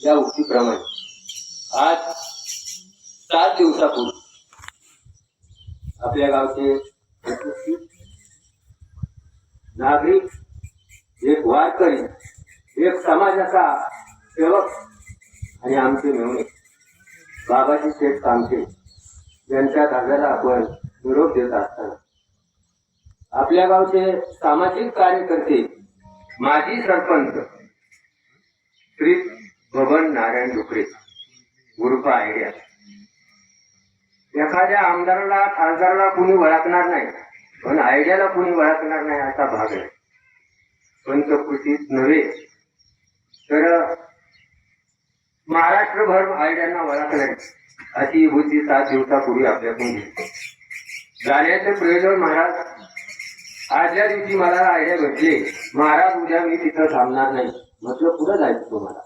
या उक्तीप्रमाणे आज सात दिवसापूर्वी आपल्या गावचे नागरिक एक वारकरी एक समाजाचा सेवक आणि आमचे मेहणे बाबाजी शेठ कामते यांच्या धाब्याला आपण निरोप देत असताना आपल्या गावचे सामाजिक कार्यकर्ते माजी सरपंच श्री बबन नारायण डुकरे उर्फ आयडिया एखाद्या आमदाराला खासदाराला कुणी वळखणार नाही पण आयडियाला कुणी वळखणार नाही असा भाग आहे. पंचकृतीत नव्हे तर महाराष्ट्रभर आयडियांना वळखणार अशी भूती सात दिवसापूर्वी आपल्याकडून घेतली प्रयोजन महाराज आजच्या दिवशी मला आयडिया भेटले महाराज उद्या मी तिथं थांबणार नाही. म्हटलं कुठं जायचं तुम्हाला?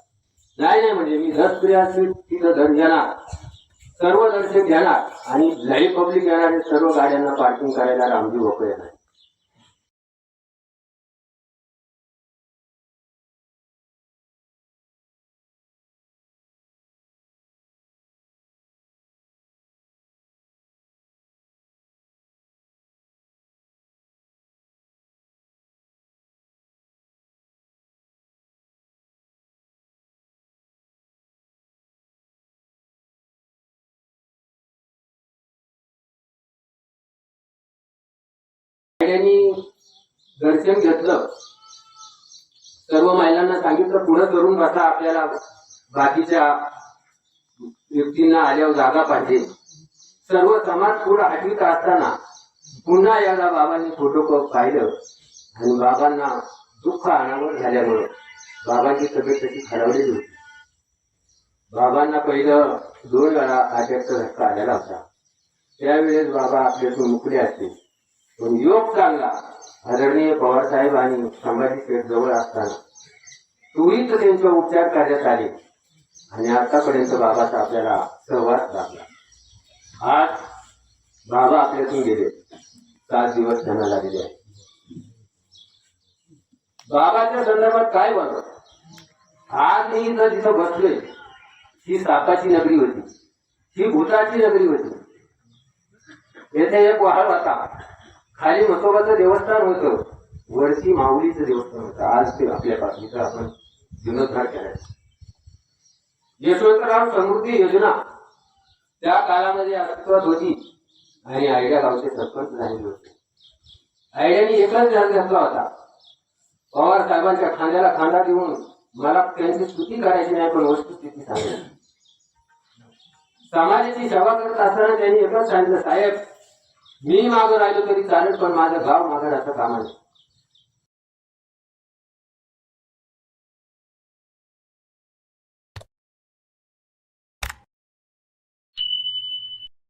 नाही नाही म्हणजे मी दस प्रिया तिथं धन घेणार. सर्व दर्शक घेणार आणि लाईव्ह पब्लिक येणार आणि सर्व गाड्यांना पार्किंग करायला रामजी भोकळे येणार. त्यांनी दर्शन घेतलं. सर्व महिलांना सांगितलं पुढे करून बसा आपल्याला बाकीच्या व्यक्तींना आल्यावर जागा पाहिजे. सर्व समाज पुढे हटवीत असताना पुन्हा याला बाबांनी फोटो पाहिलं. आणि बाबांना दुःख अनावर झाल्यामुळे बाबांची तब्येत तशी खरावलेली होती. बाबांना पहिलं दोन वेळा अटॅकचा धक्का आलेला होता. त्यावेळेस बाबा आपल्यातून मुकले असते योग चालला आदरणीय पवारसाहेब आणि संभाजी पेठ जवळ असताना त्वरित त्यांचे उपचार करण्यात आले. आणि आतापर्यंत बाबाचा आपल्याला सहवास लाभला. आज बाबा आपल्यातून गेले. सात दिवस त्यांना लागले आहे बाबाच्या संदर्भात काय बनत आज मी इथं जिथं बसलोय ही सापाची नगरी होती ही भूताची नगरी होती. येथे एक वाहळ होता. खाली म्हसोबाचं देवस्थान होतं. वरती माऊलीचं देवस्थान होतं. आज ते आपल्या बातमीचा आपण जीर्णोद्धार करायचा. यशवंतराव समृद्धी योजना. त्या काळामध्ये अस्तित्वात होती आणि आयडिया गावचे सरपंच झालेले होते आयडियाने एकच ध्यान घेतला होता. पवार साहेबांच्या खांद्याला खांदा देऊन मला त्यांची स्तुती करायची नाही पण वस्तुस्थिती सांगायची. समाजाची सेवा करत असताना त्यांनी एकच सांगितलं साहेब मी मागं राहिलो तरी चालेल पण माझं गाव मागं राहतं कामा नाही